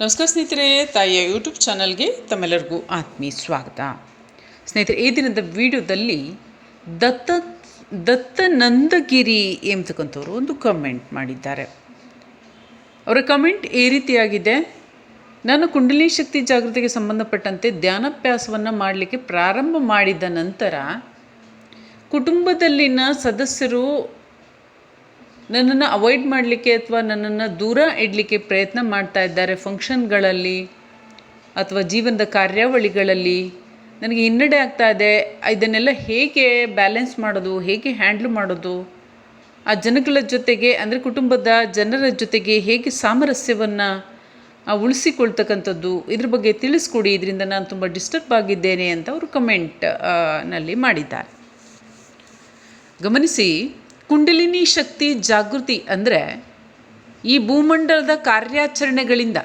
ನಮಸ್ಕಾರ ಸ್ನೇಹಿತರೆ, ತಾಯಿಯ ಯೂಟ್ಯೂಬ್ ಚಾನಲ್ಗೆ ತಮ್ಮೆಲ್ಲರಿಗೂ ಆತ್ಮೀಯ ಸ್ವಾಗತ. ಸ್ನೇಹಿತರೆ, ಈ ದಿನದ ವಿಡಿಯೋದಲ್ಲಿ ದತ್ತ, ದತ್ತನಂದಗಿರಿ ಎಂಬತಕ್ಕಂಥವ್ರು ಒಂದು ಕಮೆಂಟ್ ಮಾಡಿದ್ದಾರೆ. ಅವರ ಕಮೆಂಟ್ ಈ ರೀತಿಯಾಗಿದೆ. ನಾನು ಕುಂಡಲಿ ಶಕ್ತಿ ಜಾಗೃತಿಗೆ ಸಂಬಂಧಪಟ್ಟಂತೆ ಧ್ಯಾನಾಭ್ಯಾಸವನ್ನು ಮಾಡಲಿಕ್ಕೆ ಪ್ರಾರಂಭ ಮಾಡಿದ ನಂತರ ಕುಟುಂಬದಲ್ಲಿನ ಸದಸ್ಯರು ನನ್ನನ್ನು ಅವಾಯ್ಡ್ ಮಾಡಲಿಕ್ಕೆ ಅಥವಾ ನನ್ನನ್ನು ದೂರ ಇಡಲಿಕ್ಕೆ ಪ್ರಯತ್ನ ಮಾಡ್ತಾ ಇದ್ದಾರೆ ಫಂಕ್ಷನ್ಗಳಲ್ಲಿ ಅಥವಾ ಜೀವನದ ಕಾರ್ಯಾವಳಿಗಳಲ್ಲಿ. ನನಗೆ ಹಿನ್ನಡೆ ಆಗ್ತಾ ಇದೆ. ಇದನ್ನೆಲ್ಲ ಹೇಗೆ ಬ್ಯಾಲೆನ್ಸ್ ಮಾಡೋದು, ಹೇಗೆ ಹ್ಯಾಂಡ್ಲ್ ಮಾಡೋದು? ಆ ಜನಗಳ ಜೊತೆಗೆ, ಅಂದರೆ ಕುಟುಂಬದ ಜನರ ಜೊತೆಗೆ ಹೇಗೆ ಸಾಮರಸ್ಯವನ್ನು ಉಳಿಸಿಕೊಳ್ತಕ್ಕಂಥದ್ದು, ಇದ್ರ ಬಗ್ಗೆ ತಿಳಿಸ್ಕೊಡಿ. ಇದರಿಂದ ನಾನು ತುಂಬ ಡಿಸ್ಟರ್ಬ್ ಆಗಿದ್ದೇನೆ ಅಂತ ಅವರು ಕಮೆಂಟ್ನಲ್ಲಿ ಮಾಡಿದ್ದಾರೆ. ಗಮನಿಸಿ ಕುಂಡಲಿನಿ ಶಕ್ತಿ ಜಾಗೃತಿ ಅಂದರೆ ಈ ಭೂಮಂಡಲದ ಕಾರ್ಯಾಚರಣೆಗಳಿಂದ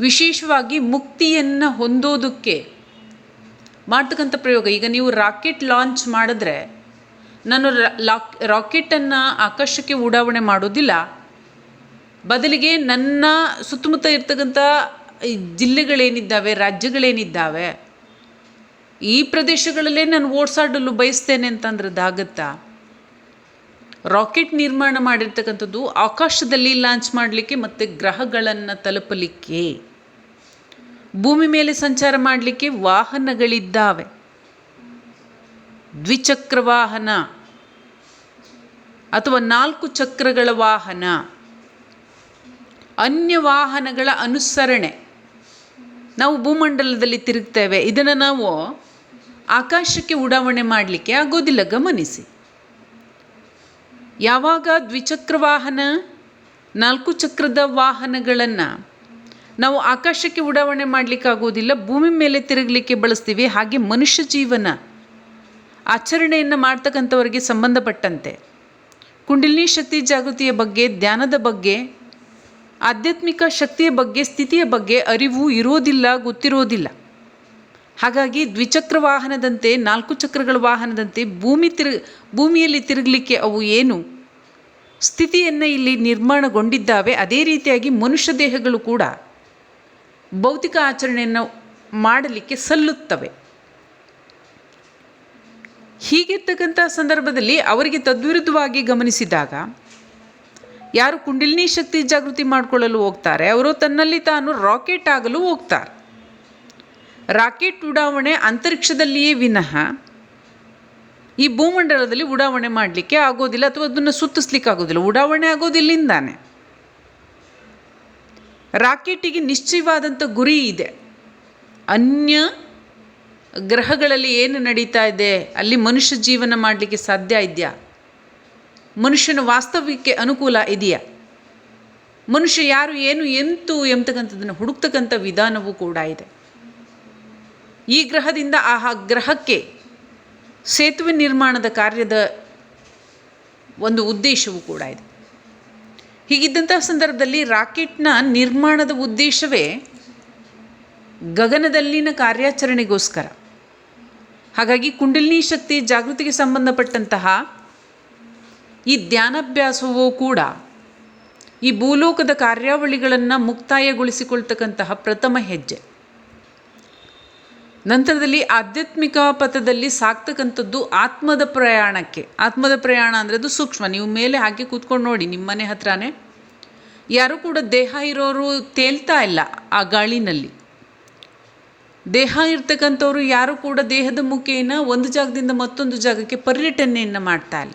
ವಿಶೇಷವಾಗಿ ಮುಕ್ತಿಯನ್ನು ಹೊಂದೋದಕ್ಕೆ ಮಾಡ್ತಕ್ಕಂಥ ಪ್ರಯೋಗ. ಈಗ ನೀವು ರಾಕೆಟ್ ಲಾಂಚ್ ಮಾಡಿದ್ರೆ ನಾನು ಲಾಕ್, ರಾಕೆಟನ್ನು ಆಕಾಶಕ್ಕೆ ಉಡಾವಣೆ ಮಾಡೋದಿಲ್ಲ. ಬದಲಿಗೆ ನನ್ನ ಸುತ್ತಮುತ್ತ ಇರ್ತಕ್ಕಂಥ ಜಿಲ್ಲೆಗಳೇನಿದ್ದಾವೆ, ರಾಜ್ಯಗಳೇನಿದ್ದಾವೆ, ಈ ಪ್ರದೇಶಗಳಲ್ಲೇ ನಾನು ಓಡಿಸಾಡಲು ಬಯಸ್ತೇನೆ ಅಂತಂದ್ರೆ ಅದಾಗತ್ತಾ ರಾಕೆಟ್ ನಿರ್ಮಾಣ ಮಾಡಿರ್ತಕ್ಕಂಥದ್ದು ಆಕಾಶದಲ್ಲಿ ಲಾಂಚ್ ಮಾಡಲಿಕ್ಕೆ ಮತ್ತು ಗ್ರಹಗಳನ್ನು ತಲುಪಲಿಕ್ಕೆ. ಭೂಮಿ ಮೇಲೆ ಸಂಚಾರ ಮಾಡಲಿಕ್ಕೆ ವಾಹನಗಳಿದ್ದಾವೆ. ದ್ವಿಚಕ್ರ ವಾಹನ ಅಥವಾ ನಾಲ್ಕು ಚಕ್ರಗಳ ವಾಹನ. ಅನ್ಯ ವಾಹನಗಳ ಅನುಸರಣೆ. ನಾವು ಭೂಮಂಡಲದಲ್ಲಿ ತಿರುಗ್ತೇವೆ. ಇದನ್ನು ನಾವು ಆಕಾಶಕ್ಕೆ ಉಡಾವಣೆ ಮಾಡಲಿಕ್ಕೆ ಆಗೋದಿಲ್ಲ, ಗಮನಿಸಿ. ಯಾವಾಗ ದ್ವಿಚಕ್ರ ವಾಹನ? ನಾಲ್ಕು ಚಕ್ರದ ವಾಹನಗಳನ್ನು ನಾವು ಆಕಾಶಕ್ಕೆ ಉಡಾವಣೆ ಮಾಡಲಿಕ್ಕಾಗೋದಿಲ್ಲ ಭೂಮಿ ಮೇಲೆ ತಿರುಗಲಿಕ್ಕೆ ಬಳಸ್ತೀವಿ. ಹಾಗೆ ಮನುಷ್ಯ ಜೀವನ ಆಚರಣೆಯನ್ನು ಮಾಡ್ತಕ್ಕಂಥವರಿಗೆ ಸಂಬಂಧಪಟ್ಟಂತೆ ಕುಂಡಲಿನಿ ಶಕ್ತಿ ಜಾಗೃತಿಯ ಬಗ್ಗೆ, ಧ್ಯಾನದ ಬಗ್ಗೆ, ಆಧ್ಯಾತ್ಮಿಕ ಶಕ್ತಿಯ ಬಗ್ಗೆ, ಸ್ಥಿತಿಯ ಬಗ್ಗೆ ಅರಿವು ಇರೋದಿಲ್ಲ, ಗೊತ್ತಿರೋದಿಲ್ಲ. ಹಾಗಾಗಿ ದ್ವಿಚಕ್ರ ವಾಹನದಂತೆ, ನಾಲ್ಕು ಚಕ್ರಗಳ ವಾಹನದಂತೆ ಭೂಮಿ ತಿರು ಭೂಮಿಯಲ್ಲಿ ತಿರುಗಲಿಕ್ಕೆ ಅವು ಏನು? ಸ್ಥಿತಿಯನ್ನು ಇಲ್ಲಿ ನಿರ್ಮಾಣಗೊಂಡಿದ್ದಾವೆ. ಅದೇ ರೀತಿಯಾಗಿ ಮನುಷ್ಯ ದೇಹಗಳು ಕೂಡ ಭೌತಿಕ ಆಚರಣೆಯನ್ನು ಮಾಡಲಿಕ್ಕೆ ಸಲ್ಲುತ್ತವೆ. ಹೀಗಿರ್ತಕ್ಕಂಥ ಸಂದರ್ಭದಲ್ಲಿ ಅವರಿಗೆ ತದ್ವಿರುದ್ಧವಾಗಿ ಗಮನಿಸಿದಾಗ ಯಾರು ಕುಂಡಲಿನಿ ಶಕ್ತಿ ಜಾಗೃತಿ ಮಾಡಿಕೊಳ್ಳಲು ಹೋಗ್ತಾರೆ, ಅವರು ತನ್ನಲ್ಲಿ ತಾನು ರಾಕೆಟ್ ಆಗಲು ಹೋಗ್ತಾರೆ. ರಾಕೆಟ್ ಉಡಾವಣೆ ಅಂತರಿಕ್ಷದಲ್ಲಿಯೇ ವಿನಃ ಈ ಭೂಮಂಡಲದಲ್ಲಿ ಉಡಾವಣೆ ಮಾಡಲಿಕ್ಕೆ ಆಗೋದಿಲ್ಲ ಅಥವಾ ಅದನ್ನು ಸುತ್ತಿಸ್ಲಿಕ್ಕೆ ಆಗೋದಿಲ್ಲ. ಉಡಾವಣೆ ಆಗೋದಿಲ್ಲಿಂದಾನೆ. ರಾಕೆಟಿಗೆ ನಿಶ್ಚಯವಾದಂಥ ಗುರಿ ಇದೆ. ಅನ್ಯ ಗ್ರಹಗಳಲ್ಲಿ ಏನು ನಡೀತಾ ಇದೆ? ಅಲ್ಲಿ ಮನುಷ್ಯ ಜೀವನ ಮಾಡಲಿಕ್ಕೆ ಸಾಧ್ಯ ಇದೆಯಾ? ಮನುಷ್ಯನ ವಾಸ್ತವ್ಯಕ್ಕೆ ಅನುಕೂಲ ಇದೆಯಾ? ಮನುಷ್ಯ ಯಾರು, ಏನು, ಎಂತು ಎಂಬತಕ್ಕಂಥದ್ದನ್ನು ಹುಡುಕ್ತಕ್ಕಂಥ ವಿಧಾನವೂ ಕೂಡ ಇದೆ. ಈ ಗ್ರಹದಿಂದ ಆ ಗ್ರಹಕ್ಕೆ ಸೇತುವೆ ನಿರ್ಮಾಣದ ಕಾರ್ಯದ ಒಂದು ಉದ್ದೇಶವೂ ಕೂಡ ಇದೆ. ಹೀಗಿದ್ದಂಥ ಸಂದರ್ಭದಲ್ಲಿ ರಾಕೆಟ್ನ ನಿರ್ಮಾಣದ ಉದ್ದೇಶವೇ ಗಗನದಲ್ಲಿನ ಕಾರ್ಯಾಚರಣೆಗೋಸ್ಕರ. ಹಾಗಾಗಿ ಕುಂಡಲಿನಿ ಶಕ್ತಿ ಜಾಗೃತಿಗೆ ಸಂಬಂಧಪಟ್ಟಂತಹ ಈ ಧ್ಯಾನಾಭ್ಯಾಸವೂ ಕೂಡ ಈ ಭೂಲೋಕದ ಕಾರ್ಯಾವಳಿಗಳನ್ನು ಮುಕ್ತಾಯಗೊಳಿಸಿಕೊಳ್ತಕ್ಕಂತಹ ಪ್ರಥಮ ಹೆಜ್ಜೆ. ನಂತರದಲ್ಲಿ ಆಧ್ಯಾತ್ಮಿಕ ಪಥದಲ್ಲಿ ಸಾಕ್ತಕ್ಕಂಥದ್ದು ಆತ್ಮದ ಪ್ರಯಾಣಕ್ಕೆ. ಆತ್ಮದ ಪ್ರಯಾಣ ಅಂದರೆ ಅದು ಸೂಕ್ಷ್ಮ. ನೀವು ಮೇಲೆ ಹಾಕಿ ಕೂತ್ಕೊಂಡು ನೋಡಿ ನಿಮ್ಮ ಮನೆ ಹತ್ರನೇ. ಯಾರೂ ಕೂಡ ದೇಹ ಇರೋರು ತೇಲ್ತಾ ಇಲ್ಲ ಆ ಗಾಳಿನಲ್ಲಿ. ದೇಹ ಇರ್ತಕ್ಕಂಥವ್ರು ಯಾರು ಕೂಡ ದೇಹದ ಮುಖೇನ ಒಂದು ಜಾಗದಿಂದ ಮತ್ತೊಂದು ಜಾಗಕ್ಕೆ ಪರ್ಯಟನೆಯನ್ನು ಮಾಡ್ತಾ ಇಲ್ಲ.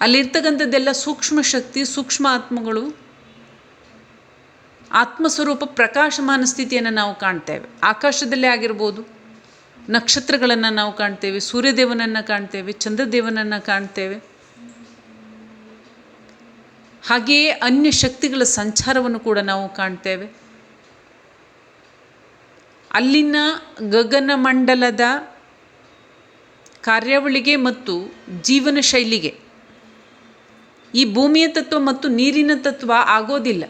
ಅಲ್ಲಿರ್ತಕ್ಕಂಥದ್ದೆಲ್ಲ ಸೂಕ್ಷ್ಮ ಶಕ್ತಿ, ಸೂಕ್ಷ್ಮ ಆತ್ಮಗಳು ಆತ್ಮಸ್ವರೂಪ ಪ್ರಕಾಶಮಾನ ಸ್ಥಿತಿಯನ್ನು ನಾವು ಕಾಣ್ತೇವೆ. ಆಕಾಶದಲ್ಲೇ ಆಗಿರ್ಬೋದು, ನಕ್ಷತ್ರಗಳನ್ನು ನಾವು ಕಾಣ್ತೇವೆ, ಸೂರ್ಯದೇವನನ್ನು ಕಾಣ್ತೇವೆ, ಚಂದ್ರದೇವನನ್ನು ಕಾಣ್ತೇವೆ. ಹಾಗೆಯೇ ಅನ್ಯ ಶಕ್ತಿಗಳ ಸಂಚಾರವನ್ನು ಕೂಡ ನಾವು ಕಾಣ್ತೇವೆ. ಅಲ್ಲಿನ ಗಗನಮಂಡಲದ ಕಾರ್ಯಾವಳಿಗೆ ಮತ್ತು ಜೀವನ ಶೈಲಿಗೆ ಈ ಭೂಮಿಯ ತತ್ವ ಮತ್ತು ನೀರಿನ ತತ್ವ ಆಗೋದಿಲ್ಲ.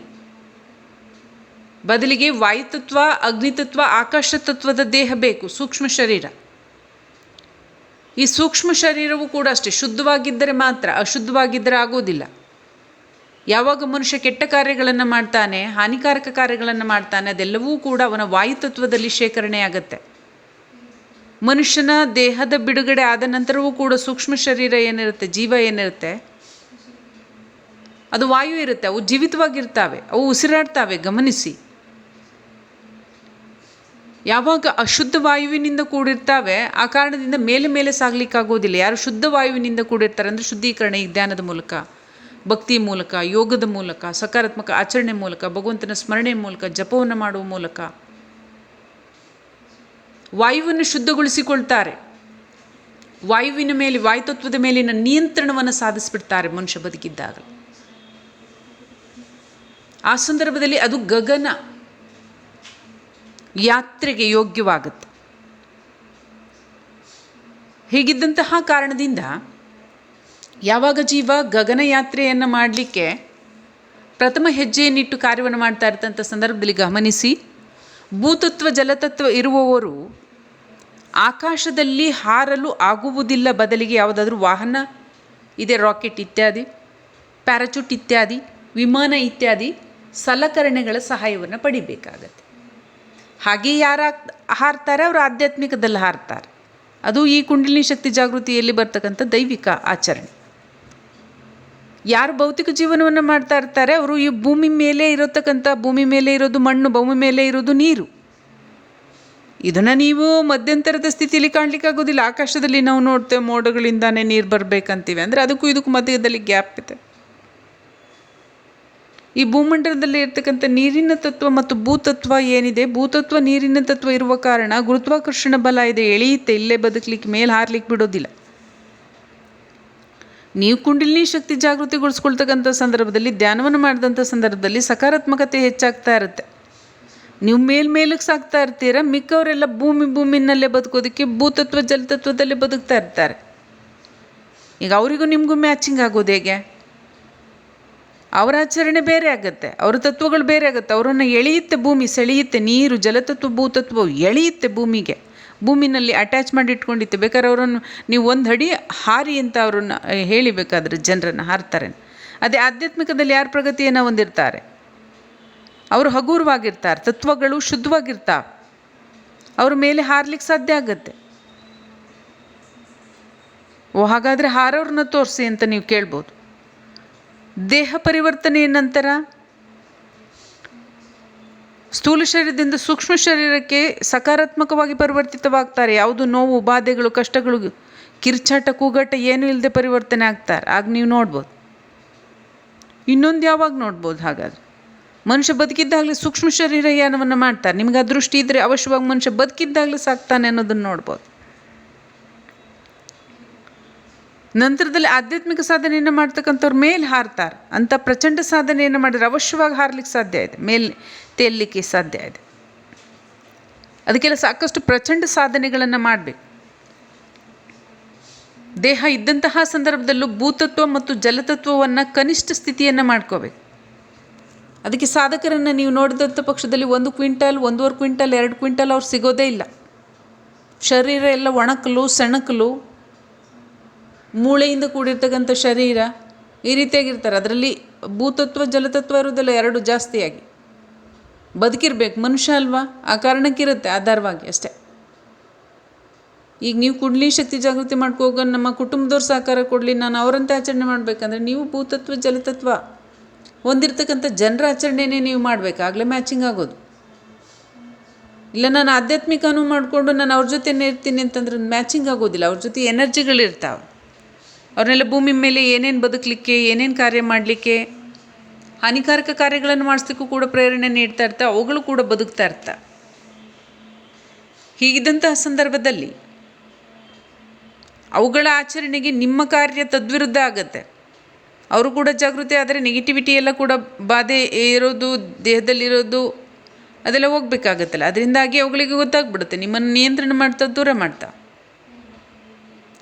ಬದಲಿಗೆ ವಾಯುತತ್ವ, ಅಗ್ನಿತತ್ವ ಆಕಾಶ ತತ್ವದ ದೇಹ ಬೇಕು, ಸೂಕ್ಷ್ಮ ಶರೀರ. ಈ ಸೂಕ್ಷ್ಮ ಶರೀರವು ಕೂಡ ಅಷ್ಟೇ, ಶುದ್ಧವಾಗಿದ್ದರೆ ಮಾತ್ರ, ಅಶುದ್ಧವಾಗಿದ್ದರೆ ಆಗೋದಿಲ್ಲ. ಯಾವಾಗ ಮನುಷ್ಯ ಕೆಟ್ಟ ಕಾರ್ಯಗಳನ್ನು ಮಾಡ್ತಾನೆ, ಹಾನಿಕಾರಕ ಕಾರ್ಯಗಳನ್ನು ಮಾಡ್ತಾನೆ, ಅದೆಲ್ಲವೂ ಕೂಡ ಅವನ ವಾಯುತತ್ವದಲ್ಲಿ ಆಗುತ್ತೆ. ಮನುಷ್ಯನ ದೇಹದ ಬಿಡುಗಡೆ ಆದ ನಂತರವೂ ಕೂಡ ಸೂಕ್ಷ್ಮ ಶರೀರ ಏನಿರುತ್ತೆ, ಜೀವ ಏನಿರುತ್ತೆ? ಅದು ವಾಯು ಇರುತ್ತೆ, ಅವು ಜೀವಿತವಾಗಿರ್ತಾವೆ, ಅವು ಉಸಿರಾಡ್ತಾವೆ, ಗಮನಿಸಿ. ಯಾವಾಗ ಅಶುದ್ಧ ವಾಯುವಿನಿಂದ ಕೂಡಿರ್ತಾವೆ, ಆ ಕಾರಣದಿಂದ ಮೇಲೆ ಮೇಲೆ ಸಾಗಲಿಕ್ಕಾಗೋದಿಲ್ಲ. ಯಾರು ಶುದ್ಧ ವಾಯುವಿನಿಂದ ಕೂಡಿರ್ತಾರೆ ಅಂದರೆ ಶುದ್ಧೀಕರಣ ಈ ಧ್ಯಾನದ ಮೂಲಕ, ಭಕ್ತಿ ಮೂಲಕ, ಯೋಗದ ಮೂಲಕ, ಸಕಾರಾತ್ಮಕ ಆಚರಣೆ ಮೂಲಕ, ಭಗವಂತನ ಸ್ಮರಣೆ ಮೂಲಕ, ಜಪವನ್ನು ಮಾಡುವ ಮೂಲಕ. ವಾಯುವನ್ನು ಶುದ್ಧಗೊಳಿಸಿಕೊಳ್ತಾರೆ. ವಾಯುವಿನ ಮೇಲೆ, ವಾಯುತತ್ವದ ಮೇಲಿನ ನಿಯಂತ್ರಣವನ್ನು ಸಾಧಿಸಿಬಿಡ್ತಾರೆ ಮನುಷ್ಯ ಬದುಕಿದ್ದಾಗ ಆ ಸಂದರ್ಭದಲ್ಲಿ ಅದು ಗಗನ. ಯಾತ್ರೆಗೆ ಯೋಗ್ಯವಾಗುತ್ತೆ. ಹೀಗಿದ್ದಂತಹ ಕಾರಣದಿಂದ ಯಾವಾಗ ಜೀವ ಗಗನಯಾತ್ರೆಯನ್ನು ಮಾಡಲಿಕ್ಕೆ ಪ್ರಥಮ ಹೆಜ್ಜೆಯನ್ನಿಟ್ಟು ಕಾರ್ಯವನ್ನು ಮಾಡ್ತಾ ಇರ್ತಂಥ ಸಂದರ್ಭದಲ್ಲಿ ಗಮನಿಸಿ, ಭೂತತ್ವ, ಜಲತತ್ವ ಇರುವವರು ಆಕಾಶದಲ್ಲಿ ಹಾರಲು ಆಗುವುದಿಲ್ಲ ಬದಲಿಗೆ ಯಾವುದಾದ್ರೂ ವಾಹನ, ಇದೆ ರಾಕೆಟ್ ಇತ್ಯಾದಿ, ಪ್ಯಾರಾಚೂಟ್ ಇತ್ಯಾದಿ, ವಿಮಾನ ಇತ್ಯಾದಿ ಸಲಕರಣೆಗಳ ಸಹಾಯವನ್ನು ಪಡಿಬೇಕಾಗತ್ತೆ. ಹಾಗೆ ಯಾರು ಹಾರ್ತಾರೆ ಅವರು ಆಧ್ಯಾತ್ಮಿಕದಲ್ಲಿ ಹಾರ್ತಾರೆ. ಅದು ಈ ಕುಂಡಲಿನಿ ಶಕ್ತಿ ಜಾಗೃತಿಯಲ್ಲಿ ಬರ್ತಕ್ಕಂಥ ದೈವಿಕ ಆಚರಣೆ. ಯಾರು ಭೌತಿಕ ಜೀವನವನ್ನು ಮಾಡ್ತಾ ಇರ್ತಾರೆ, ಅವರು ಈ ಭೂಮಿ ಮೇಲೆ ಇರತಕ್ಕಂಥ, ಭೂಮಿ ಮೇಲೆ ಇರೋದು ಮಣ್ಣು, ಭೂಮಿ ಮೇಲೆ ಇರೋದು ನೀರು. ಇದನ್ನು ನೀವು ಮಧ್ಯಂತರದ ಸ್ಥಿತಿಯಲ್ಲಿ ಕಾಣಲಿಕ್ಕಾಗೋದಿಲ್ಲ. ಆಕಾಶದಲ್ಲಿ ನಾವು ನೋಡ್ತೇವೆ ಮೋಡಗಳಿಂದಾನೇ ನೀರು ಬರಬೇಕಂತೀವಿ. ಅಂದರೆ ಅದಕ್ಕೂ ಇದಕ್ಕೂ ಮಧ್ಯದಲ್ಲಿ ಗ್ಯಾಪ್ ಇದೆ. ಈ ಭೂಮಂಡಲದಲ್ಲಿ ಇರ್ತಕ್ಕಂಥ ನೀರಿನ ತತ್ವ ಮತ್ತು ಭೂತತ್ವ ಏನಿದೆ? ಭೂತತ್ವ, ನೀರಿನ ತತ್ವ ಇರುವ ಕಾರಣ ಗುರುತ್ವಾಕರ್ಷಣ ಬಲ ಇದೆ. ಎಳೆಯುತ್ತೆ. ಇಲ್ಲೇ ಬದುಕಲಿಕ್ಕೆ ಮೇಲೆ ಹಾರ್ಲಿಕ್ಕೆ ಬಿಡೋದಿಲ್ಲ. ನೀವು ಕುಂಡಲಿನಿ ಶಕ್ತಿ ಜಾಗೃತಿಗೊಳಿಸ್ಕೊಳ್ತಕ್ಕಂಥ ಸಂದರ್ಭದಲ್ಲಿ, ಧ್ಯಾನವನ್ನು ಮಾಡಿದಂಥ ಸಂದರ್ಭದಲ್ಲಿ ಸಕಾರಾತ್ಮಕತೆ ಹೆಚ್ಚಾಗ್ತಾ ಇರುತ್ತೆ. ನೀವು ಮೇಲ್ಮೇಲಕ್ಕೆ ಸಾಕ್ತಾ ಇರ್ತೀರ? ಮಿಕ್ಕವರೆಲ್ಲ ಭೂಮಿ ಭೂಮಿನಲ್ಲೇ ಬದುಕೋದಕ್ಕೆ ಭೂತತ್ವ, ಜಲತತ್ವದಲ್ಲೇ ಬದುಕ್ತಾ ಇರ್ತಾರೆ. ಈಗ ಅವರಿಗೂ ನಿಮಗೂ ಮ್ಯಾಚಿಂಗ್ ಆಗೋದು ಹೇಗೆ? ಅವರ ಆಚರಣೆ ಬೇರೆ ಆಗುತ್ತೆ, ಅವರ ತತ್ವಗಳು ಬೇರೆ ಆಗುತ್ತೆ. ಅವರನ್ನು ಎಳೆಯುತ್ತೆ ಭೂಮಿ, ಸೆಳೆಯುತ್ತೆ ನೀರು, ಜಲತತ್ವ ಭೂತತ್ವ ಎಳೆಯುತ್ತೆ ಭೂಮಿಗೆ. ಭೂಮಿನಲ್ಲಿ ಅಟ್ಯಾಚ್ ಮಾಡಿ ಇಟ್ಕೊಂಡಿತ್ತು. ಬೇಕಾದ್ರೆ ಅವರನ್ನು ನೀವು ಒಂದು ಅಡಿ ಹಾರಿ ಅಂತ ಅವರನ್ನು ಹೇಳಿಬೇಕಾದ್ರೆ ಜನರನ್ನು ಹಾರ್ತಾರೆ. ಅದೇ ಆಧ್ಯಾತ್ಮಿಕದಲ್ಲಿ ಯಾರು ಪ್ರಗತಿಯನ್ನು ಹೊಂದಿರ್ತಾರೆ? ಅವರು ಹಗುರವಾಗಿರ್ತಾರೆ, ತತ್ವಗಳು ಶುದ್ಧವಾಗಿರ್ತಾವೆ. ಅವ್ರ ಮೇಲೆ ಹಾರ್ಲಿಕ್ಕೆ ಸಾಧ್ಯ ಆಗುತ್ತೆ. ಓ, ಹಾಗಾದರೆ ಹಾರೋರನ್ನ ತೋರಿಸಿ ಅಂತ ನೀವು ಕೇಳ್ಬೋದು. ದೇಹ ಪರಿವರ್ತನೆಯ ನಂತರ ಸ್ಥೂಲ ಶರೀರದಿಂದ ಸೂಕ್ಷ್ಮ ಶರೀರಕ್ಕೆ ಸಕಾರಾತ್ಮಕವಾಗಿ ಪರಿವರ್ತಿತವಾಗ್ತಾರೆ. ಯಾವುದು ನೋವು, ಬಾಧೆಗಳು, ಕಷ್ಟಗಳು, ಕಿರ್ಚಾಟ, ಕೂಗಾಟ ಏನೂ ಇಲ್ಲದೆ ಪರಿವರ್ತನೆ ಆಗ್ತಾರೆ. ಆಗ ನೀವು ನೋಡ್ಬೋದು. ಇನ್ನೊಂದು ಯಾವಾಗ ನೋಡ್ಬೋದು ಹಾಗಾದ್ರೆ? ಮನುಷ್ಯ ಬದುಕಿದ್ದಾಗಲೇ ಸೂಕ್ಷ್ಮ ಶರೀರ ಯಾನವನ್ನು ಮಾಡ್ತಾರೆ. ನಿಮಗೆ ಅದೃಷ್ಟಿ ಇದ್ದರೆ ಅವಶ್ಯವಾಗಿ ಮನುಷ್ಯ ಬದುಕಿದ್ದಾಗಲೇ ಸಾಕ್ತಾನೆ ಅನ್ನೋದನ್ನು ನೋಡ್ಬೋದು. ನಂತರದಲ್ಲಿ ಆಧ್ಯಾತ್ಮಿಕ ಸಾಧನೆಯನ್ನು ಮಾಡ್ತಕ್ಕಂಥವ್ರು ಮೇಲೆ ಹಾರ್ತಾರೆ. ಅಂಥ ಪ್ರಚಂಡ ಸಾಧನೆಯನ್ನು ಮಾಡಿದ್ರೆ ಅವಶ್ಯವಾಗಿ ಹಾರ್ಲಿಕ್ಕೆ ಸಾಧ್ಯ ಇದೆ. ಮೇಲೆ ತೇಲಲಿಕ್ಕೆ ಸಾಧ್ಯ ಇದೆ. ಅದಕ್ಕೆಲ್ಲ ಸಾಕಷ್ಟು ಪ್ರಚಂಡ ಸಾಧನೆಗಳನ್ನು ಮಾಡಬೇಕು. ದೇಹ ಇದ್ದಂತಹ ಸಂದರ್ಭದಲ್ಲೂ ಭೂತತ್ವ ಮತ್ತು ಜಲತತ್ವವನ್ನು ಕನಿಷ್ಠ ಸ್ಥಿತಿಯನ್ನು ಮಾಡ್ಕೋಬೇಕು. ಅದಕ್ಕೆ ಸಾಧಕರನ್ನು ನೀವು ನೋಡಿದಂಥ ಪಕ್ಷದಲ್ಲಿ ಒಂದು ಕ್ವಿಂಟಲ್, ಒಂದೂವರೆ ಕ್ವಿಂಟಲ್, ಎರಡು ಕ್ವಿಂಟಲ್ ಅವ್ರು ಸಿಗೋದೇ ಇಲ್ಲ. ಶರೀರ ಎಲ್ಲ ಒಣಕಲು, ಸೆಣಕಲು ಮೂಳೆಯಿಂದ ಕೂಡಿರ್ತಕ್ಕಂಥ ಶರೀರ ಈ ರೀತಿಯಾಗಿರ್ತಾರೆ. ಅದರಲ್ಲಿ ಭೂತತ್ವ, ಜಲತತ್ವ ಇರೋದೆಲ್ಲ ಎರಡು ಜಾಸ್ತಿಯಾಗಿ. ಬದುಕಿರ್ಬೇಕು. ಮನುಷ್ಯ ಅಲ್ವಾ? ಆ ಕಾರಣಕ್ಕಿರುತ್ತೆ. ಆಧಾರವಾಗಿ ಅಷ್ಟೇ. ಈಗ ನೀವು ಕುಡ್ಲಿ ಶಕ್ತಿ ಜಾಗೃತಿ ಮಾಡ್ಕೋಗ ನಮ್ಮ ಕುಟುಂಬದವ್ರ ಸಹಕಾರ ಕೊಡಲಿ, ನಾನು ಅವರಂತೆ ಆಚರಣೆ ಮಾಡಬೇಕಂದ್ರೆ ನೀವು ಭೂತತ್ವ, ಜಲತತ್ವ ಹೊಂದಿರ್ತಕ್ಕಂಥ ಜನರ ಆಚರಣೆನೇ ನೀವು ಮಾಡಬೇಕು. ಆಗಲೇ ಮ್ಯಾಚಿಂಗ್ ಆಗೋದು. ಇಲ್ಲ, ನಾನು ಆಧ್ಯಾತ್ಮಿಕನೂ ಮಾಡಿಕೊಂಡು ನಾನು ಅವ್ರ ಜೊತೆನೇ ಇರ್ತೀನಿ ಅಂತಂದ್ರೆ ಮ್ಯಾಚಿಂಗ್ ಆಗೋದಿಲ್ಲ. ಅವ್ರ ಜೊತೆ ಎನರ್ಜಿಗಳಿರ್ತಾವೆ ಅವ್ರನ್ನೆಲ್ಲ ಭೂಮಿ ಮೇಲೆ ಏನೇನು ಬದುಕಲಿಕ್ಕೆ, ಏನೇನು ಕಾರ್ಯ ಮಾಡಲಿಕ್ಕೆ, ಹಾನಿಕಾರಕ ಕಾರ್ಯಗಳನ್ನು ಮಾಡಿಸ್ಲಿಕ್ಕೂ ಕೂಡ ಪ್ರೇರಣೆ ನೀಡ್ತಾ ಇರ್ತಾ, ಅವುಗಳು ಕೂಡ ಬದುಕ್ತಾ ಇರ್ತಾ. ಹೀಗಿದ್ದಂತಹ ಸಂದರ್ಭದಲ್ಲಿ ಅವುಗಳ ಆಚರಣೆಗೆ ನಿಮ್ಮ ಕಾರ್ಯ ತದ್ವಿರುದ್ಧ ಆಗತ್ತೆ. ಅವರು ಕೂಡ ಜಾಗೃತಿ ಆದರೆ ನೆಗೆಟಿವಿಟಿ ಎಲ್ಲ ಕೂಡ ಬಾಧೆ ಇರೋದು, ದೇಹದಲ್ಲಿರೋದು, ಅದೆಲ್ಲ ಹೋಗ್ಬೇಕಾಗತ್ತಲ್ಲ. ಅದರಿಂದಾಗಿ ಅವುಗಳಿಗೆ ಗೊತ್ತಾಗ್ಬಿಡುತ್ತೆ. ನಿಮ್ಮನ್ನು ನಿಯಂತ್ರಣ ಮಾಡ್ತಾ, ದೂರ ಮಾಡ್ತಾ.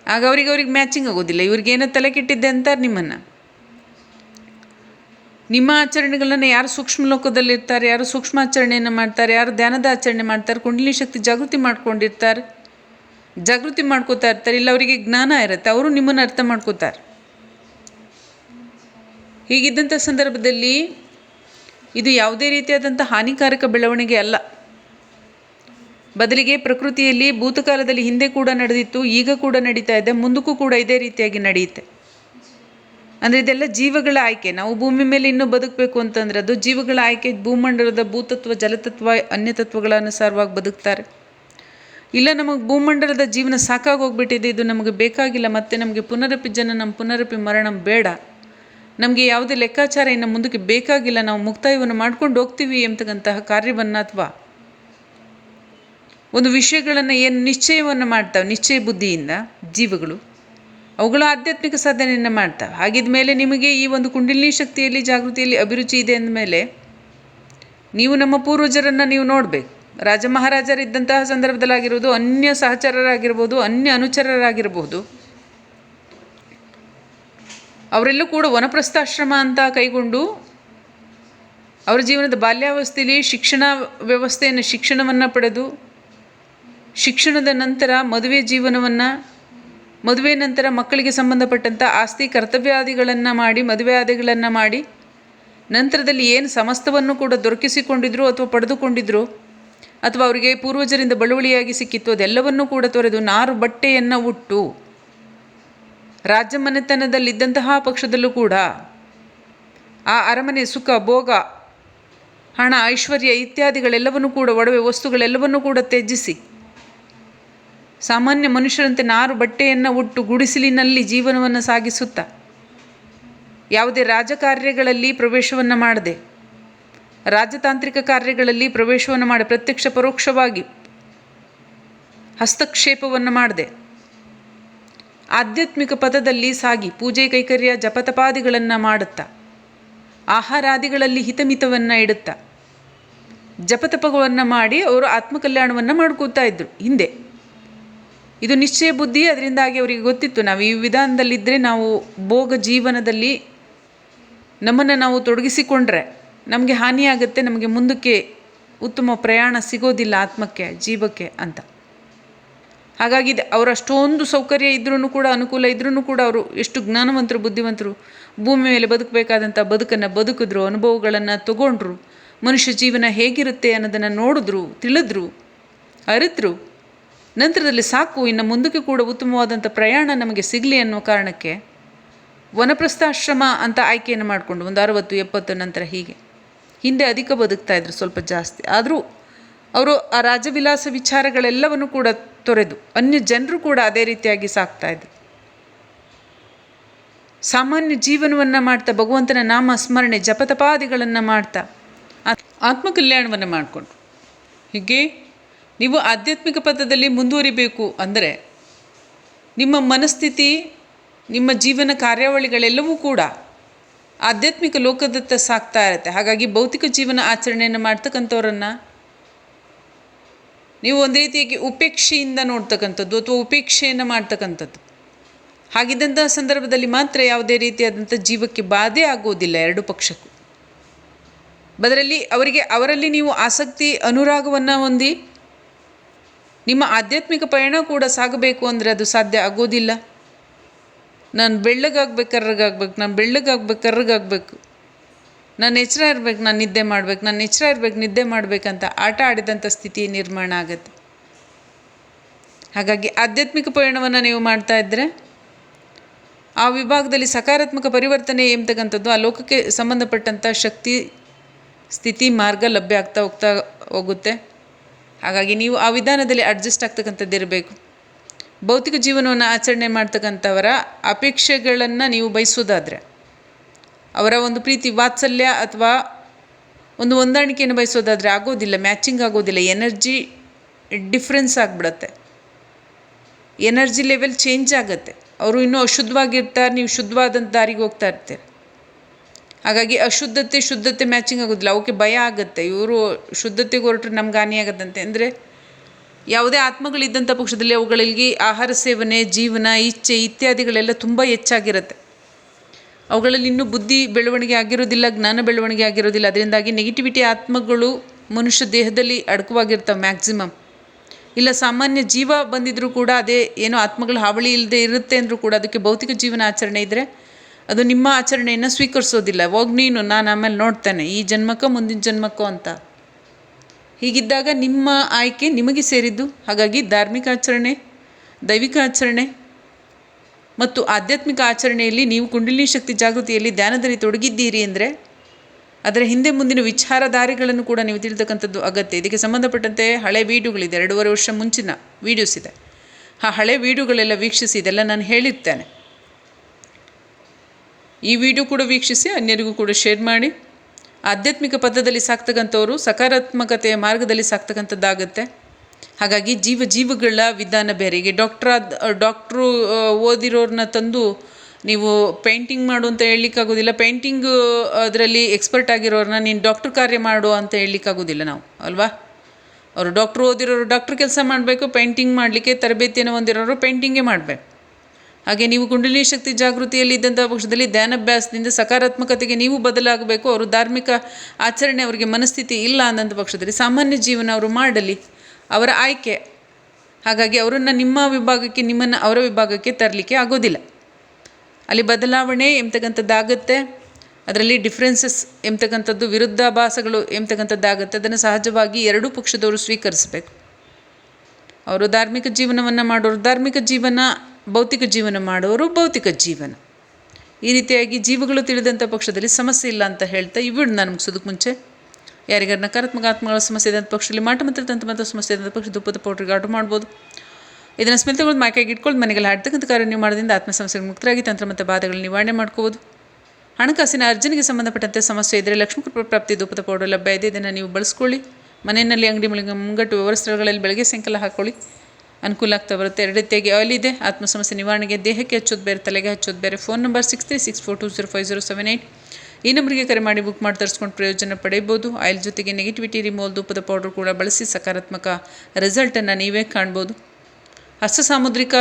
ಆಗ ಅವ್ರಿಗೆ ಅವ್ರಿಗೆ ಮ್ಯಾಚಿಂಗ್ ಆಗೋದಿಲ್ಲ. ಇವ್ರಿಗೇನೋ ತಲೆ ಕೆಟ್ಟಿದ್ದೆ ಅಂತಾರೆ ನಿಮ್ಮನ್ನು. ನಿಮ್ಮ ಆಚರಣೆಗಳನ್ನು ಯಾರು ಸೂಕ್ಷ್ಮ ಲೋಕದಲ್ಲಿರ್ತಾರೆ ಯಾರು ಸೂಕ್ಷ್ಮ ಆಚರಣೆಯನ್ನು ಮಾಡ್ತಾರೆ, ಯಾರು ಧ್ಯಾನದ ಆಚರಣೆ ಮಾಡ್ತಾರೆ, ಕುಂಡಲಿ ಶಕ್ತಿ ಜಾಗೃತಿ ಮಾಡ್ಕೊಂಡಿರ್ತಾರೆ, ಜಾಗೃತಿ ಮಾಡ್ಕೋತಾ ಇರ್ತಾರೆ, ಇಲ್ಲ ಅವರಿಗೆ ಜ್ಞಾನ ಇರುತ್ತೆ, ಅವರು ನಿಮ್ಮನ್ನು ಅರ್ಥ ಮಾಡ್ಕೋತಾರೆ. ಹೀಗಿದ್ದಂಥ ಸಂದರ್ಭದಲ್ಲಿ ಇದು ಯಾವುದೇ ರೀತಿಯಾದಂಥ ಹಾನಿಕಾರಕ ಬೆಳವಣಿಗೆ ಅಲ್ಲ. ಬದಲಿಗೆ ಪ್ರಕೃತಿಯಲ್ಲಿ ಭೂತಕಾಲದಲ್ಲಿ ಹಿಂದೆ ಕೂಡ ನಡೆದಿತ್ತು, ಈಗ ಕೂಡ ನಡೀತಾ ಇದೆ, ಮುಂದಕ್ಕೂ ಕೂಡ ಇದೇ ರೀತಿಯಾಗಿ ನಡೆಯುತ್ತೆ. ಅಂದರೆ ಇದೆಲ್ಲ ಜೀವಗಳ ಆಯ್ಕೆ. ನಾವು ಭೂಮಿ ಮೇಲೆ ಇನ್ನೂ ಬದುಕಬೇಕು ಅಂತಂದರೆ ಅದು ಜೀವಗಳ ಆಯ್ಕೆ, ಭೂಮಂಡಲದ ಭೂತತ್ವ, ಜಲತತ್ವ ಅನ್ಯ ತತ್ವಗಳ ಅನುಸಾರವಾಗಿ ಬದುಕ್ತಾರೆ. ಇಲ್ಲ, ನಮಗೆ ಭೂಮಂಡಲದ ಜೀವನ ಸಾಕಾಗಿ ಹೋಗ್ಬಿಟ್ಟಿದೆ, ಇದು ನಮಗೆ ಬೇಕಾಗಿಲ್ಲ, ಮತ್ತೆ ನಮಗೆ ಪುನರಪಿ ಜನ ನಮ್ಮ ಪುನರಪಿ ಮರಣ ಬೇಡ. ನಮಗೆ ಯಾವುದೇ ಲೆಕ್ಕಾಚಾರ ಇನ್ನು ಮುಂದಕ್ಕೆ ಬೇಕಾಗಿಲ್ಲ, ನಾವು ಮುಕ್ತಾಯವನ್ನು ಮಾಡ್ಕೊಂಡು ಹೋಗ್ತೀವಿ ಎಂತಕ್ಕಂತಹ ಕಾರ್ಯವನ್ನು ಅಥವಾ ಒಂದು ವಿಷಯಗಳನ್ನು ಏನು ನಿಶ್ಚಯವನ್ನು ಮಾಡ್ತಾವೆ, ನಿಶ್ಚಯ ಬುದ್ಧಿಯಿಂದ ಜೀವಗಳು, ಅವುಗಳ ಆಧ್ಯಾತ್ಮಿಕ ಸಾಧನೆಯನ್ನು ಮಾಡ್ತಾವೆ. ಹಾಗಿದ ಮೇಲೆ ನಿಮಗೆ ಈ ಒಂದು ಕುಂಡಲಿನಿ ಶಕ್ತಿಯಲ್ಲಿ, ಜಾಗೃತಿಯಲ್ಲಿ ಅಭಿರುಚಿ ಇದೆ ಅಂದಮೇಲೆ ನೀವು ನಮ್ಮ ಪೂರ್ವಜರನ್ನು ನೀವು ನೋಡಬೇಕು. ರಾಜ ಮಹಾರಾಜರಿದ್ದಂತಹ ಸಂದರ್ಭದಲ್ಲಾಗಿರ್ಬೋದು, ಅನ್ಯ ಸಹಚರರಾಗಿರ್ಬೋದು, ಅನ್ಯ ಅನುಚರರಾಗಿರ್ಬೋದು, ಅವರೆಲ್ಲೂ ಕೂಡ ವನಪ್ರಸ್ಥಾಶ್ರಮ ಅಂತ ಕೈಗೊಂಡು ಅವರ ಜೀವನದ ಬಾಲ್ಯಾವಸ್ಥೆಯಲ್ಲಿ ಶಿಕ್ಷಣ ವ್ಯವಸ್ಥೆಯನ್ನು, ಶಿಕ್ಷಣವನ್ನು ಪಡೆದು ಶಿಕ್ಷಣದ ನಂತರ ಮದುವೆ ಜೀವನವನ್ನು, ಮದುವೆ ನಂತರ ಮಕ್ಕಳಿಗೆ ಸಂಬಂಧಪಟ್ಟಂಥ ಆಸ್ತಿ ಕರ್ತವ್ಯಾದಿಗಳನ್ನು ಮಾಡಿ, ಮದುವೆ ಆದಿಗಳನ್ನು ಮಾಡಿ, ನಂತರದಲ್ಲಿ ಏನು ಸಮಸ್ತವನ್ನು ಕೂಡ ದೊರಕಿಸಿಕೊಂಡಿದ್ರು ಅಥವಾ ಪಡೆದುಕೊಂಡಿದ್ರು, ಅಥವಾ ಅವರಿಗೆ ಪೂರ್ವಜರಿಂದ ಬಳುವಳಿಯಾಗಿ ಸಿಕ್ಕಿತ್ತು, ಅದೆಲ್ಲವನ್ನೂ ಕೂಡ ತೊರೆದು ನಾರು ಬಟ್ಟೆಯನ್ನು ಉಟ್ಟು ರಾಜ್ಯ ಮನೆತನದಲ್ಲಿದ್ದಂತಹ ಪಕ್ಷದಲ್ಲೂ ಕೂಡ ಆ ಅರಮನೆ, ಸುಖ, ಭೋಗ, ಹಣ, ಐಶ್ವರ್ಯ ಇತ್ಯಾದಿಗಳೆಲ್ಲವನ್ನೂ ಕೂಡ, ಒಡವೆ ವಸ್ತುಗಳೆಲ್ಲವನ್ನೂ ಕೂಡ ತ್ಯಜಿಸಿ ಸಾಮಾನ್ಯ ಮನುಷ್ಯರಂತೆ ನಾರು ಬಟ್ಟೆಯನ್ನು ಉಟ್ಟು ಗುಡಿಸಿಲಿನಲ್ಲಿ ಜೀವನವನ್ನು ಸಾಗಿಸುತ್ತಾ ಯಾವುದೇ ರಾಜಕಾರ್ಯಗಳಲ್ಲಿ ಪ್ರವೇಶವನ್ನು ಮಾಡದೆ, ರಾಜತಾಂತ್ರಿಕ ಕಾರ್ಯಗಳಲ್ಲಿ ಪ್ರವೇಶವನ್ನು ಮಾಡಿ ಪ್ರತ್ಯಕ್ಷ ಪರೋಕ್ಷವಾಗಿ ಹಸ್ತಕ್ಷೇಪವನ್ನು ಮಾಡದೆ. ಆಧ್ಯಾತ್ಮಿಕ ಪದದಲ್ಲಿ ಸಾಗಿ ಪೂಜೆ ಕೈಕರ್ಯ ಜಪತಪಾದಿಗಳನ್ನು ಮಾಡುತ್ತಾ, ಆಹಾರಾದಿಗಳಲ್ಲಿ ಹಿತಮಿತವನ್ನು ಇಡುತ್ತಾ, ಜಪತಪವನ್ನು ಮಾಡಿ ಅವರು ಆತ್ಮಕಲ್ಯಾಣವನ್ನು ಮಾಡ್ಕೋತಾ ಇದ್ದರು ಹಿಂದೆ. ಇದು ನಿಶ್ಚಯ ಬುದ್ಧಿ, ಅದರಿಂದಾಗಿ ಅವರಿಗೆ ಗೊತ್ತಿತ್ತು. ನಾವು ಈ ವಿಧಾನದಲ್ಲಿದ್ದರೆ ನಾವು ಭೋಗ ಜೀವನದಲ್ಲಿ ನಮ್ಮನ್ನು ನಾವು ತೊಡಗಿಸಿಕೊಂಡ್ರೆ ನಮಗೆ ಹಾನಿಯಾಗುತ್ತೆ ನಮಗೆ ಮುಂದಕ್ಕೆ ಉತ್ತಮ ಪ್ರಯಾಣ ಸಿಗೋದಿಲ್ಲ ಆತ್ಮಕ್ಕೆ, ಜೀವಕ್ಕೆ ಅಂತ. ಹಾಗಾಗಿ ಅವರಷ್ಟೊಂದು ಸೌಕರ್ಯ ಇದ್ರೂ ಕೂಡ, ಅನುಕೂಲ ಇದ್ರೂ ಕೂಡ ಅವರು ಎಷ್ಟು ಜ್ಞಾನವಂತರು, ಬುದ್ಧಿವಂತರು, ಭೂಮಿ ಮೇಲೆ ಬದುಕಬೇಕಾದಂಥ ಬದುಕನ್ನು ಬದುಕಿದ್ರು, ಅನುಭವಗಳನ್ನು ತಗೊಂಡ್ರು, ಮನುಷ್ಯ ಜೀವನ ಹೇಗಿರುತ್ತೆ ಅನ್ನೋದನ್ನು ನೋಡಿದ್ರು, ತಿಳಿದ್ರು, ಅರಿತರು. ನಂತರದಲ್ಲಿ ಸಾಕು, ಇನ್ನು ಮುಂದಕ್ಕೆ ಕೂಡ ಉತ್ತಮವಾದಂಥ ಪ್ರಯಾಣ ನಮಗೆ ಸಿಗಲಿ ಅನ್ನೋ ಕಾರಣಕ್ಕೆ ವನಪ್ರಸ್ಥಾಶ್ರಮ ಅಂತ ಆಯ್ಕೆಯನ್ನು ಮಾಡಿಕೊಂಡು, ಒಂದು ಅರವತ್ತು, ಎಪ್ಪತ್ತು ನಂತರ ಹೀಗೆ, ಹಿಂದೆ ಅಧಿಕ ಬದುಕ್ತಾ ಇದ್ರು ಸ್ವಲ್ಪ ಜಾಸ್ತಿ. ಆದರೂ ಅವರು ಆ ರಾಜವಿಲಾಸ ವಿಚಾರಗಳೆಲ್ಲವನ್ನು ಕೂಡ ತೊರೆದು, ಅನ್ಯ ಜನರು ಕೂಡ ಅದೇ ರೀತಿಯಾಗಿ ಸಾಕ್ತಾ ಇದ್ರು. ಸಾಮಾನ್ಯ ಜೀವನವನ್ನು ಮಾಡ್ತಾ, ಭಗವಂತನ ನಾಮ ಸ್ಮರಣೆ, ಜಪತಪಾದಿಗಳನ್ನು ಮಾಡ್ತಾ, ಆತ್ಮಕಲ್ಯಾಣವನ್ನು ಮಾಡಿಕೊಂಡ್ರು. ಹೀಗೆ ನೀವು ಆಧ್ಯಾತ್ಮಿಕ ಪಥದಲ್ಲಿ ಮುಂದುವರಿಬೇಕು ಅಂದರೆ ನಿಮ್ಮ ಮನಸ್ಥಿತಿ, ನಿಮ್ಮ ಜೀವನ ಕಾರ್ಯಾವಳಿಗಳೆಲ್ಲವೂ ಕೂಡ ಆಧ್ಯಾತ್ಮಿಕ ಲೋಕದತ್ತ ಸಾಕ್ತಾ ಇರುತ್ತೆ. ಹಾಗಾಗಿ ಭೌತಿಕ ಜೀವನ ಆಚರಣೆಯನ್ನು ಮಾಡ್ತಕ್ಕಂಥವ್ರನ್ನು ನೀವು ಒಂದು ರೀತಿಯಾಗಿ ಉಪೇಕ್ಷೆಯಿಂದ ನೋಡ್ತಕ್ಕಂಥದ್ದು ಅಥವಾ ಉಪೇಕ್ಷೆಯನ್ನು ಮಾಡ್ತಕ್ಕಂಥದ್ದು. ಹಾಗಿದ್ದಂಥ ಸಂದರ್ಭದಲ್ಲಿ ಮಾತ್ರ ಯಾವುದೇ ರೀತಿಯಾದಂಥ ಜೀವಕ್ಕೆ ಬಾಧೆ ಆಗೋದಿಲ್ಲ ಎರಡು ಪಕ್ಷಕ್ಕೂ. ಬದರಲ್ಲಿ ಅವರಿಗೆ ಅವರಲ್ಲಿ ನೀವು ಆಸಕ್ತಿ, ಅನುರಾಗವನ್ನು ಹೊಂದಿ ನಿಮ್ಮ ಆಧ್ಯಾತ್ಮಿಕ ಪಯಣ ಕೂಡ ಸಾಗಬೇಕು ಅಂದರೆ ಅದು ಸಾಧ್ಯ ಆಗೋದಿಲ್ಲ. ನಾನು ಬೆಳ್ಳಗಾಗ್ಬೇಕು ನಾನು ಬೆಳ್ಳಗಾಗ್ಬೇಕು ನಾನು ಎಚ್ಚರ ಇರ್ಬೇಕು, ನಾನು ನಿದ್ದೆ ಮಾಡ್ಬೇಕು, ನಾನು ಎಚ್ಚರ ಇರ್ಬೇಕು, ನಿದ್ದೆ ಮಾಡಬೇಕಂತ ಆಟ ಆಡಿದಂಥ ಸ್ಥಿತಿ ನಿರ್ಮಾಣ ಆಗುತ್ತೆ. ಹಾಗಾಗಿ ಆಧ್ಯಾತ್ಮಿಕ ಪಯಣವನ್ನು ನೀವು ಮಾಡ್ತಾ ಇದ್ದರೆ ಆ ವಿಭಾಗದಲ್ಲಿ ಸಕಾರಾತ್ಮಕ ಪರಿವರ್ತನೆ ಎಂಬತಕ್ಕಂಥದ್ದು ಆ ಲೋಕಕ್ಕೆ ಸಂಬಂಧಪಟ್ಟಂಥ ಶಕ್ತಿ, ಸ್ಥಿತಿ, ಮಾರ್ಗ ಲಭ್ಯ ಆಗ್ತಾ ಹೋಗ್ತಾ ಹೋಗುತ್ತೆ. ಹಾಗಾಗಿ ನೀವು ಆ ವಿಧಾನದಲ್ಲಿ ಅಡ್ಜಸ್ಟ್ ಆಗ್ತಕ್ಕಂಥದ್ದು ಇರಬೇಕು. ಭೌತಿಕ ಜೀವನವನ್ನು ಆಚರಣೆ ಮಾಡ್ತಕ್ಕಂಥವರ ಅಪೇಕ್ಷೆಗಳನ್ನು ನೀವು ಬಯಸೋದಾದರೆ ಅವರ ಒಂದು ಪ್ರೀತಿ ವಾತ್ಸಲ್ಯ ಅಥವಾ ಒಂದು ಹೊಂದಾಣಿಕೆಯನ್ನು ಬಯಸೋದಾದರೆ ಆಗೋದಿಲ್ಲ ಮ್ಯಾಚಿಂಗ್ ಆಗೋದಿಲ್ಲ ಎನರ್ಜಿ ಡಿಫ್ರೆನ್ಸ್ ಆಗಿಬಿಡತ್ತೆ. ಎನರ್ಜಿ ಲೆವೆಲ್ ಚೇಂಜ್ ಆಗುತ್ತೆ. ಅವರು ಇನ್ನೂ ಅಶುದ್ಧವಾಗಿರ್ತಾರೆ, ನೀವು ಶುದ್ಧವಾದಂಥ ದಾರಿಗೆ ಹೋಗ್ತಾ ಇರ್ತೀರ. ಹಾಗಾಗಿ ಅಶುದ್ಧತೆ, ಶುದ್ಧತೆ ಮ್ಯಾಚಿಂಗ್ ಆಗೋದಿಲ್ಲ. ಅವಕ್ಕೆ ಭಯ ಆಗುತ್ತೆ. ಇವರು ಶುದ್ಧತೆಗೆ ಹೊರಟ್ರೆ ನಮ್ಗೆ ಹಾನಿ ಆಗುತ್ತಂತೆ. ಅಂದರೆ ಯಾವುದೇ ಆತ್ಮಗಳಿದ್ದಂಥ ಪಕ್ಷದಲ್ಲಿ ಅವುಗಳಿಗೆ ಆಹಾರ, ಸೇವನೆ, ಜೀವನ, ಇಚ್ಛೆ ಇತ್ಯಾದಿಗಳೆಲ್ಲ ತುಂಬ ಹೆಚ್ಚಾಗಿರುತ್ತೆ. ಅವುಗಳಲ್ಲಿ ಇನ್ನೂ ಬುದ್ಧಿ ಬೆಳವಣಿಗೆ ಆಗಿರೋದಿಲ್ಲ, ಜ್ಞಾನ ಬೆಳವಣಿಗೆ ಆಗಿರೋದಿಲ್ಲ. ಅದರಿಂದಾಗಿ ನೆಗೆಟಿವಿಟಿ ಆತ್ಮಗಳು ಮನುಷ್ಯ ದೇಹದಲ್ಲಿ ಅಡಕವಾಗಿರ್ತವೆ ಮ್ಯಾಕ್ಸಿಮಮ್ ಇಲ್ಲ, ಸಾಮಾನ್ಯ ಜೀವ ಬಂದಿದ್ದರೂ ಕೂಡ ಅದೇ ಏನೋ ಆತ್ಮಗಳು ಹಾವಳಿ ಇಲ್ಲದೆ ಇರುತ್ತೆ ಅಂದರೂ ಕೂಡ ಅದಕ್ಕೆ ಭೌತಿಕ ಜೀವನ ಆಚರಣೆ ಇದ್ದರೆ ಅದು ನಿಮ್ಮ ಆಚರಣೆಯನ್ನು ಸ್ವೀಕರಿಸೋದಿಲ್ಲ. ಹೋಗಿ ನೀನು, ನಾನು ಆಮೇಲೆ ನೋಡ್ತೇನೆ. ಈ ಜನ್ಮಕ್ಕೋ ಮುಂದಿನ ಜನ್ಮಕ್ಕೋ ಅಂತ. ಹೀಗಿದ್ದಾಗ ನಿಮ್ಮ ಆಯ್ಕೆ ನಿಮಗೆ ಸೇರಿದ್ದು. ಹಾಗಾಗಿ ಧಾರ್ಮಿಕ ಆಚರಣೆ, ದೈವಿಕ ಆಚರಣೆ ಮತ್ತು ಆಧ್ಯಾತ್ಮಿಕ ಆಚರಣೆಯಲ್ಲಿ ನೀವು ಕುಂಡಲಿನಿ ಶಕ್ತಿ ಜಾಗೃತಿಯಲ್ಲಿ ಧ್ಯಾನದಲ್ಲಿ ತೊಡಗಿದ್ದೀರಿ ಅಂದರೆ ಅದರ ಹಿಂದೆ ಮುಂದಿನ ವಿಚಾರಧಾರೆಗಳನ್ನು ಕೂಡ ನೀವು ತಿಳಿದಕ್ಕಂಥದ್ದು ಅಗತ್ಯ. ಇದಕ್ಕೆ ಸಂಬಂಧಪಟ್ಟಂತೆ ಹಳೆ ವೀಡಿಯೋಗಳಿದೆ. ಎರಡೂವರೆ ವರ್ಷ ಮುಂಚಿನ ವೀಡಿಯೋಸ್ ಇದೆ. ಆ ಹಳೆ ವೀಡಿಯೋಗಳೆಲ್ಲ ವೀಕ್ಷಿಸಿ, ಇದೆಲ್ಲ ನಾನು ಹೇಳಿರ್ತೇನೆ. ಈ ವಿಡಿಯೋ ಕೂಡ ವೀಕ್ಷಿಸಿ, ಅನ್ಯರಿಗೂ ಕೂಡ ಶೇರ್ ಮಾಡಿ. ಆಧ್ಯಾತ್ಮಿಕ ಪದದಲ್ಲಿ ಸಾಕ್ತಕ್ಕಂಥವ್ರು ಸಕಾರಾತ್ಮಕತೆಯ ಮಾರ್ಗದಲ್ಲಿ ಸಾಕ್ತಕ್ಕಂಥದ್ದಾಗುತ್ತೆ. ಹಾಗಾಗಿ ಜೀವ ಜೀವಗಳ ವಿಧಾನ ಬೇರೆ. ಈಗ ಡಾಕ್ಟ್ರಾದ ಡಾಕ್ಟ್ರು ಓದಿರೋರನ್ನ ತಂದು ನೀವು ಪೇಂಟಿಂಗ್ ಮಾಡು ಅಂತ ಹೇಳಲಿಕ್ಕಾಗೋದಿಲ್ಲ. ಪೇಂಟಿಂಗ್ ಅದರಲ್ಲಿ ಎಕ್ಸ್ಪರ್ಟ್ ಆಗಿರೋರನ್ನ ನೀನು ಡಾಕ್ಟ್ರ್ ಕಾರ್ಯ ಮಾಡು ಅಂತ ಹೇಳಲಿಕ್ಕಾಗೋದಿಲ್ಲ ನಾವು, ಅಲ್ವಾ? ಅವರು ಡಾಕ್ಟ್ರು ಓದಿರೋರು ಡಾಕ್ಟ್ರ್ ಕೆಲಸ ಮಾಡಬೇಕು ಪೇಂಟಿಂಗ್ ಮಾಡಲಿಕ್ಕೆ ತರಬೇತಿಯನ್ನು ಹೊಂದಿರೋರು ಪೇಂಟಿಂಗೇ ಮಾಡಬೇಕು. ಹಾಗೆ ನೀವು ಕುಂಡಲಿನಿ ಶಕ್ತಿ ಜಾಗೃತಿಯಲ್ಲಿ ಇದ್ದಂಥ ಪಕ್ಷದಲ್ಲಿ ಧ್ಯಾನಾಭ್ಯಾಸದಿಂದ ಸಕಾರಾತ್ಮಕತೆಗೆ ನೀವು ಬದಲಾಗಬೇಕು. ಅವರು ಧಾರ್ಮಿಕ ಆಚರಣೆ ಅವರಿಗೆ ಮನಸ್ಥಿತಿ ಇಲ್ಲ ಅಂದಂಥ ಪಕ್ಷದಲ್ಲಿ ಸಾಮಾನ್ಯ ಜೀವನ ಅವರು ಮಾಡಲಿ. ಅವರ ಆಯ್ಕೆ. ಹಾಗಾಗಿ ಅವರನ್ನು ನಿಮ್ಮ ವಿಭಾಗಕ್ಕೆ, ನಿಮ್ಮನ್ನು ಅವರ ವಿಭಾಗಕ್ಕೆ ತರಲಿಕ್ಕೆ ಆಗೋದಿಲ್ಲ. ಅಲ್ಲಿ ಬದಲಾವಣೆ ಎಂಬತಕ್ಕಂಥದ್ದಾಗತ್ತೆ ಅದರಲ್ಲಿ ಡಿಫ್ರೆನ್ಸಸ್ ಎಂಬತಕ್ಕಂಥದ್ದು ವಿರುದ್ಧಾಭಾಸಗಳು ಎಂಬತಕ್ಕಂಥದ್ದಾಗುತ್ತೆ ಅದನ್ನು ಸಹಜವಾಗಿ ಎರಡೂ ಪಕ್ಷದವರು ಸ್ವೀಕರಿಸಬೇಕು. ಅವರು ಧಾರ್ಮಿಕ ಜೀವನವನ್ನು ಮಾಡೋರು, ಧಾರ್ಮಿಕ ಜೀವನ ಭೌತಿಕ ಜೀವನ ಮಾಡೋರು ಭೌತಿಕ ಜೀವನ. ಈ ರೀತಿಯಾಗಿ ಜೀವಗಳು ತಿಳಿದಂಥ ಪಕ್ಷದಲ್ಲಿ ಸಮಸ್ಯೆ ಇಲ್ಲ ಅಂತ ಹೇಳ್ತಾ ಇವಿಡು ನಾನು ಮುಗಿಸೋದಕ್ಕೆ ಮುಂಚೆ. ಯಾರಿಗಾರು ನಕಾರಾತ್ಮಕ ಆತ್ಮಗಳ ಸಮಸ್ಯೆ ಇದ್ದಂಥ ಪಕ್ಷದಲ್ಲಿ ಮಾಟ ಮತ್ತು ತಂತ್ರ ಸಮಸ್ಯೆ ಇದ್ದಂಥ ಪಕ್ಷ ದುಪ್ಪದ ಪೌಡ್ರಿಗೆ ಆರ್ಡರ್ ಮಾಡ್ಬೋದು. ಇದನ್ನು ಸ್ಮೆಲ್ ತಗೊಂಡು ಮೈಕಾಗಿ ಇಟ್ಕೊಂಡು ಮನೆಗೆಲ್ಲ ಹಾಡ್ತಕ್ಕಂಥ ಕಾರ್ಯ ನೀವು ಮಾಡೋದ್ರಿಂದ ಆತ್ಮ ಸಮಸ್ಯೆಗಳು ಮುಕ್ತರಾಗಿ ತಂತ್ರ ಮತ್ತು ನಿವಾರಣೆ ಮಾಡ್ಕೋಬೋದು. ಹಣಕಾಸಿನ ಅರ್ಜನಿಗೆ ಸಂಬಂಧಪಟ್ಟಂತೆ ಸಮಸ್ಯೆ ಇದ್ದರೆ ಲಕ್ಷ್ಮೀ ಕೃಪಾ ಪ್ರಾಪ್ತಿ ಧೂಪದ ಪೌಡರ್ ಲಭ್ಯ ಇದೆ, ಇದನ್ನು ನೀವು ಬಳಸ್ಕೊಳ್ಳಿ. ಮನೆಯಲ್ಲಿ ಅಂಗಡಿ ಮಳಿಗೆ ಮುಂಗಟ್ಟು ವ್ಯವಸ್ಥೆಗಳಲ್ಲಿ ಬೆಳಗ್ಗೆ ಸಾಯಂಕಾಲ ಹಾಕ್ಕೊಳ್ಳಿ ಅನುಕೂಲ ಆಗ್ತಾ ಬರುತ್ತೆ. ಎರಡು ರೀತಿಯಾಗಿ ಆಯಿಲ್ ಇದೆ ಆತ್ಮ ಸಮಸ್ಯೆ ನಿವಾರಣೆಗೆ, ದೇಹಕ್ಕೆ ಹಚ್ಚೋದು ಬೇರೆ, ತಲೆಗೆ ಹಚ್ಚೋದು ಬೇರೆ. Phone number six three six four two zero five zero seven eight ಈ ನಂಬರಿಗೆ ಕರೆ ಮಾಡಿ ಬುಕ್ ಮಾಡಿ ತರಿಸ್ಕೊಂಡು ಪ್ರಯೋಜನ ಪಡೆಯಬಹುದು ಆಯಿಲ್ ಜೊತೆಗೆ ನೆಗೆಟಿವಿಟಿ ರಿಮೋಲ್ ಧೂಪದ ಪೌಡರ್ ಕೂಡ ಬಳಸಿ ಸಕಾರಾತ್ಮಕ ರಿಸಲ್ಟನ್ನು ನೀವೇ ಕಾಣ್ಬೋದು. ಹಸ್ತ ಸಾಮುದ್ರಿಕ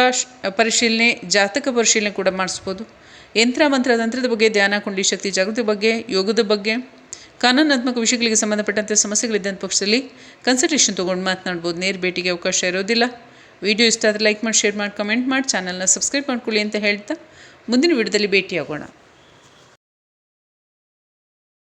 ಪರಿಶೀಲನೆ, ಜಾತಕ ಪರಿಶೀಲನೆ ಕೂಡ ಮಾಡಿಸ್ಬೋದು. ಯಂತ್ರ ಮಂತ್ರ ತಂತ್ರದ ಬಗ್ಗೆ ಧ್ಯಾನ ಕುಂಡಿ ಶಕ್ತಿ ಜಾಗೃತಿ ಬಗ್ಗೆ, ಯೋಗದ ಬಗ್ಗೆ, ಕಾನೂನಾತ್ಮಕ ವಿಷಯಗಳಿಗೆ ಸಂಬಂಧಪಟ್ಟಂತೆ ಸಮಸ್ಯೆಗಳಿದ್ದಂಥ ಪಕ್ಷದಲ್ಲಿ ಕನ್ಸಲ್ಟೇಷನ್ ತೊಗೊಂಡು ಮಾತನಾಡ್ಬೋದು. ನೇರ ಭೇಟಿಗೆ ಅವಕಾಶ ಇರೋದಿಲ್ಲ. ವಿಡಿಯೋ ಇಷ್ಟ ಆದರೆ ಲೈಕ್ ಮಾಡಿ ಶೇರ್ ಮಾಡಿ ಕಮೆಂಟ್ ಮಾಡಿ ಚಾನಲ್ನ ಸಬ್ಸ್ಕ್ರೈಬ್ ಮಾಡ್ಕೊಳ್ಳಿ ಅಂತ ಹೇಳ್ತಾ ಮುಂದಿನ ವಿಡಿಯೋದಲ್ಲಿ ಭೇಟಿಯಾಗೋಣ.